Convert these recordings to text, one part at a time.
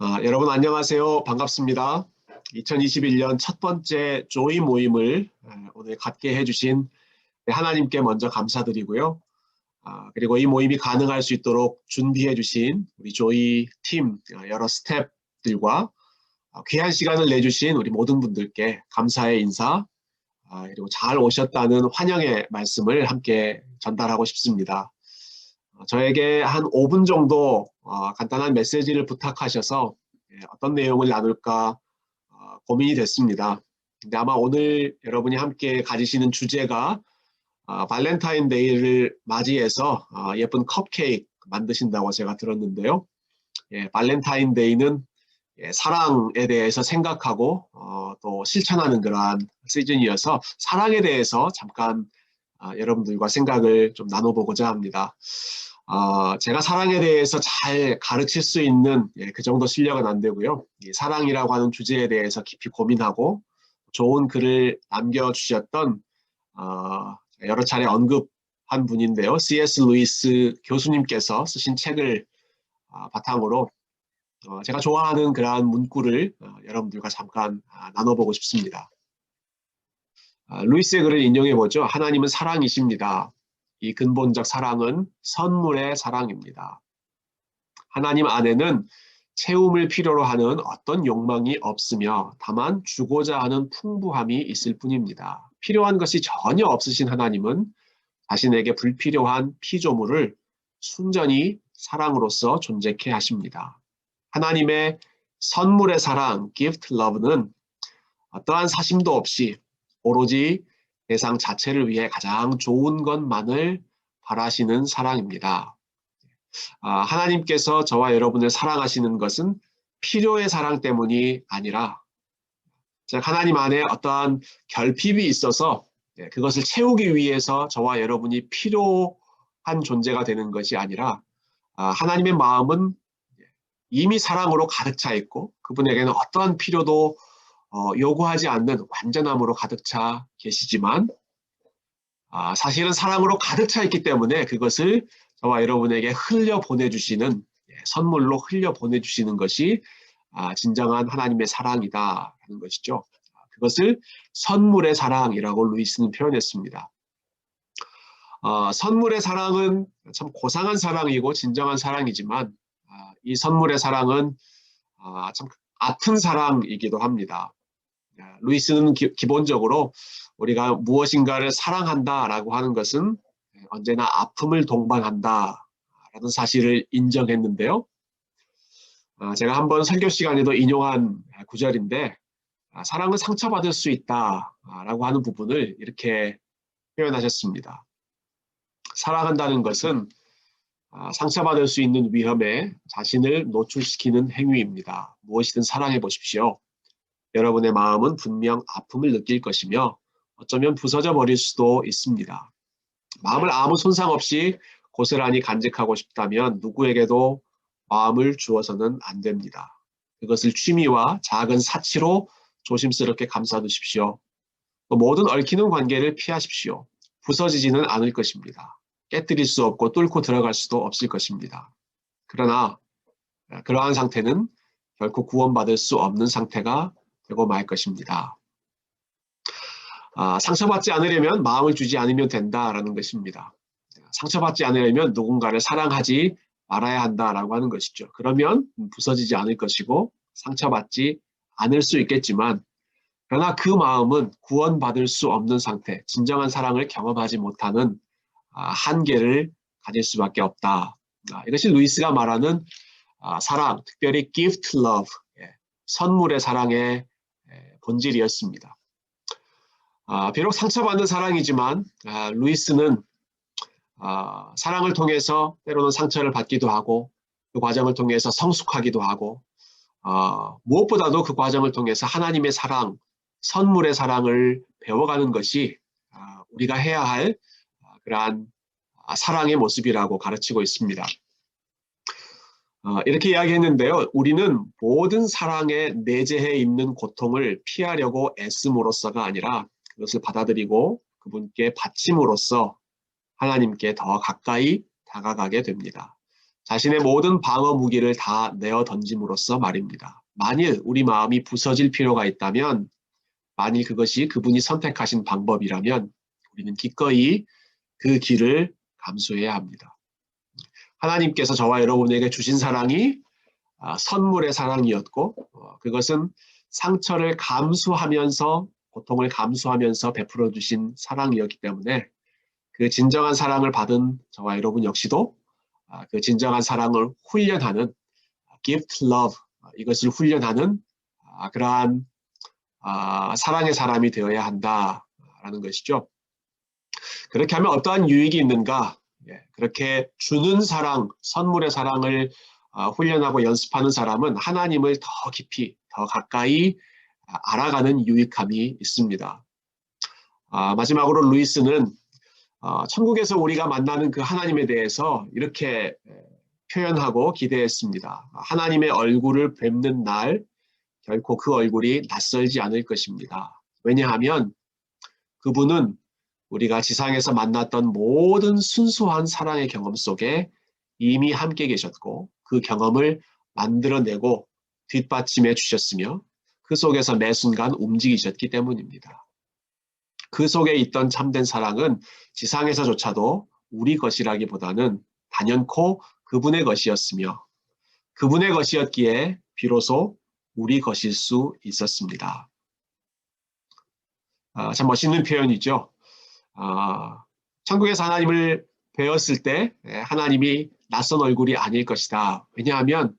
아, 여러분 안녕하세요. 반갑습니다. 2021년 첫 번째 조이 모임을 아, 오늘 갖게 해주신 하나님께 먼저 감사드리고요. 아, 그리고 이 모임이 가능할 수 있도록 준비해 주신 우리 조이 팀 아, 여러 스탭들과 아, 귀한 시간을 내주신 우리 모든 분들께 감사의 인사 아, 그리고 잘 오셨다는 환영의 말씀을 함께 전달하고 싶습니다. 어, 저에게 한 5분 정도 어, 간단한 메시지를 부탁하셔서 예, 어떤 내용을 나눌까 어, 고민이 됐습니다. 근데 아마 오늘 여러분이 함께 가지시는 주제가 어, 발렌타인데이를 맞이해서 어, 예쁜 컵케이크 만드신다고 제가 들었는데요. 예, 발렌타인데이는 예, 사랑에 대해서 생각하고 어, 또 실천하는 그러한 시즌이어서 사랑에 대해서 잠깐 아, 여러분들과 생각을 좀 나눠보고자 합니다. 어, 제가 사랑에 대해서 잘 가르칠 수 있는 예, 그 정도 실력은 안 되고요. 이 사랑이라고 하는 주제에 대해서 깊이 고민하고 좋은 글을 남겨주셨던 어, 여러 차례 언급한 분인데요. C.S. 루이스 교수님께서 쓰신 책을 아, 바탕으로 어, 제가 좋아하는 그러한 문구를 어, 여러분들과 잠깐 아, 나눠보고 싶습니다. 아, 루이스의 글을 인용해 보죠. 하나님은 사랑이십니다. 이 근본적 사랑은 선물의 사랑입니다. 하나님 안에는 채움을 필요로 하는 어떤 욕망이 없으며 다만 주고자 하는 풍부함이 있을 뿐입니다. 필요한 것이 전혀 없으신 하나님은 자신에게 불필요한 피조물을 순전히 사랑으로서 존재케 하십니다. 하나님의 선물의 사랑, gift love는 어떠한 사심도 없이 오로지 대상 자체를 위해 가장 좋은 것만을 바라시는 사랑입니다. 아, 하나님께서 저와 여러분을 사랑하시는 것은 필요의 사랑 때문이 아니라 즉 하나님 안에 어떠한 결핍이 있어서 예, 그것을 채우기 위해서 저와 여러분이 필요한 존재가 되는 것이 아니라 아, 하나님의 마음은 이미 사랑으로 가득 차 있고 그분에게는 어떠한 필요도 어, 요구하지 않는 완전함으로 가득 차 계시지만 아, 사실은 사랑으로 가득 차 있기 때문에 그것을 저와 여러분에게 흘려 보내주시는 예, 선물로 흘려 보내주시는 것이 아, 진정한 하나님의 사랑이다라는 것이죠. 아, 그것을 선물의 사랑이라고 루이스는 표현했습니다. 어, 선물의 사랑은 참 고상한 사랑이고 진정한 사랑이지만 아, 이 선물의 사랑은 아, 참 아픈 사랑이기도 합니다. 루이스는 기, 본적으로 우리가 무엇인가를 사랑한다라고 하는 것은 언제나 아픔을 동반한다라는 사실을 인정했는데요. 아, 제가 한번 설교 시간에도 인용한 구절인데 아, 사랑은 상처받을 수 있다라고 하는 부분을 이렇게 표현하셨습니다. 사랑한다는 것은 아, 상처받을 수 있는 위험에 자신을 노출시키는 행위입니다. 무엇이든 사랑해 보십시오. 여러분의 마음은 분명 아픔을 느낄 것이며 어쩌면 부서져 버릴 수도 있습니다. 마음을 아무 손상 없이 고스란히 간직하고 싶다면 누구에게도 마음을 주어서는 안 됩니다. 그것을 취미와 작은 사치로 조심스럽게 감싸두십시오. 모든 얽히는 관계를 피하십시오. 부서지지는 않을 것입니다. 깨뜨릴 수 없고 뚫고 들어갈 수도 없을 것입니다. 그러나 그러한 상태는 결코 구원받을 수 없는 상태가 되고 말 것입니다. 아, 상처받지 않으려면 마음을 주지 않으면 된다라는 것입니다. 상처받지 않으려면 누군가를 사랑하지 말아야 한다라고 하는 것이죠. 그러면 부서지지 않을 것이고 상처받지 않을 수 있겠지만 그러나 그 마음은 구원받을 수 없는 상태, 진정한 사랑을 경험하지 못하는 아, 한계를 가질 수밖에 없다. 아, 이것이 루이스가 말하는 아, 사랑, 특별히 gift love, 예, 선물의 사랑의 본질이었습니다. 아, 비록 상처받는 사랑이지만 아, 루이스는 아, 사랑을 통해서 때로는 상처를 받기도 하고 그 과정을 통해서 성숙하기도 하고 아, 무엇보다도 그 과정을 통해서 하나님의 사랑, 선물의 사랑을 배워가는 것이 아, 우리가 해야 할 아, 그러한 아, 사랑의 모습이라고 가르치고 있습니다. 어, 이렇게 이야기했는데요. 우리는 모든 사랑에 내재해 있는 고통을 피하려고 애씀으로써가 아니라 그것을 받아들이고 그분께 바침으로써 하나님께 더 가까이 다가가게 됩니다. 자신의 모든 방어 무기를 다 내어 던짐으로써 말입니다. 만일 우리 마음이 부서질 필요가 있다면, 만일 그것이 그분이 선택하신 방법이라면 우리는 기꺼이 그 길을 감수해야 합니다. 하나님께서 저와 여러분에게 주신 사랑이 아, 선물의 사랑이었고 어, 그것은 상처를 감수하면서 고통을 감수하면서 베풀어 주신 사랑이었기 때문에 그 진정한 사랑을 받은 저와 여러분 역시도 아, 그 진정한 사랑을 훈련하는 gift love 아, 이것을 훈련하는 그러한 사랑의 사람이 되어야 한다라는 것이죠. 그렇게 하면 어떠한 유익이 있는가? 예, 그렇게 주는 사랑, 선물의 사랑을 어, 훈련하고 연습하는 사람은 하나님을 더 깊이, 더 가까이 알아가는 유익함이 있습니다. 아, 마지막으로 루이스는 어, 천국에서 우리가 만나는 그 하나님에 대해서 이렇게 표현하고 기대했습니다. 하나님의 얼굴을 뵙는 날 결코 그 얼굴이 낯설지 않을 것입니다. 왜냐하면 그분은 우리가 지상에서 만났던 모든 순수한 사랑의 경험 속에 이미 함께 계셨고 그 경험을 만들어내고 뒷받침해 주셨으며 그 속에서 매 순간 움직이셨기 때문입니다. 그 속에 있던 참된 사랑은 지상에서조차도 우리 것이라기보다는 단연코 그분의 것이었으며 그분의 것이었기에 비로소 우리 것일 수 있었습니다. 아, 참 멋있는 표현이죠. 아, 천국에서 하나님을 배웠을 때 예, 하나님이 낯선 얼굴이 아닐 것이다. 왜냐하면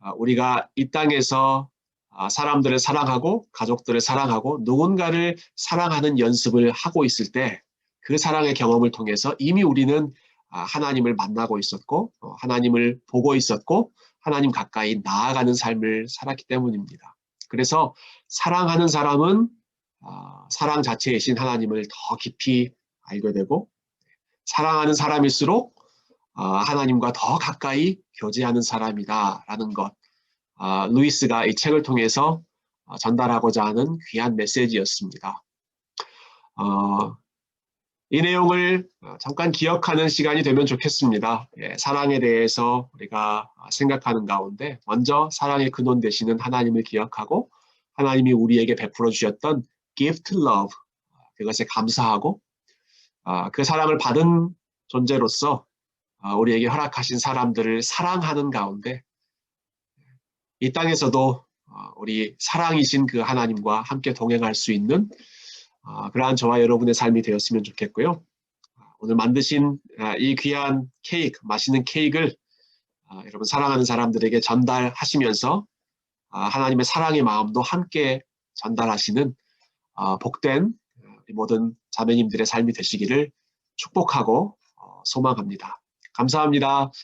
아, 우리가 이 땅에서 아, 사람들을 사랑하고 가족들을 사랑하고 누군가를 사랑하는 연습을 하고 있을 때 그 사랑의 경험을 통해서 이미 우리는 아, 하나님을 만나고 있었고 어, 하나님을 보고 있었고 하나님 가까이 나아가는 삶을 살았기 때문입니다. 그래서 사랑하는 사람은 사랑 자체이신 하나님을 더 깊이 알게 되고 사랑하는 사람일수록 아, 하나님과 더 가까이 교제하는 사람이다라는 것. 아, 루이스가 이 책을 통해서 아, 전달하고자 하는 귀한 메시지였습니다. 어, 이 내용을 잠깐 기억하는 시간이 되면 좋겠습니다. 예, 사랑에 대해서 우리가 생각하는 가운데 먼저 사랑의 근원 되시는 하나님을 기억하고 하나님이 우리에게 베풀어 주셨던 gift love 그것에 감사하고 그 사랑을 받은 존재로서 아, 우리에게 허락하신 사람들을 사랑하는 가운데 이 땅에서도 아, 우리 사랑이신 그 하나님과 함께 동행할 수 있는 아, 그러한 저와 여러분의 삶이 되었으면 좋겠고요. 오늘 만드신 이 귀한 케이크, 맛있는 케이크를 여러분 사랑하는 사람들에게 전달하시면서 하나님의 사랑의 마음도 함께 전달하시는 복된 모든 자매님들의 삶이 되시기를 축복하고 어, 소망합니다. 감사합니다.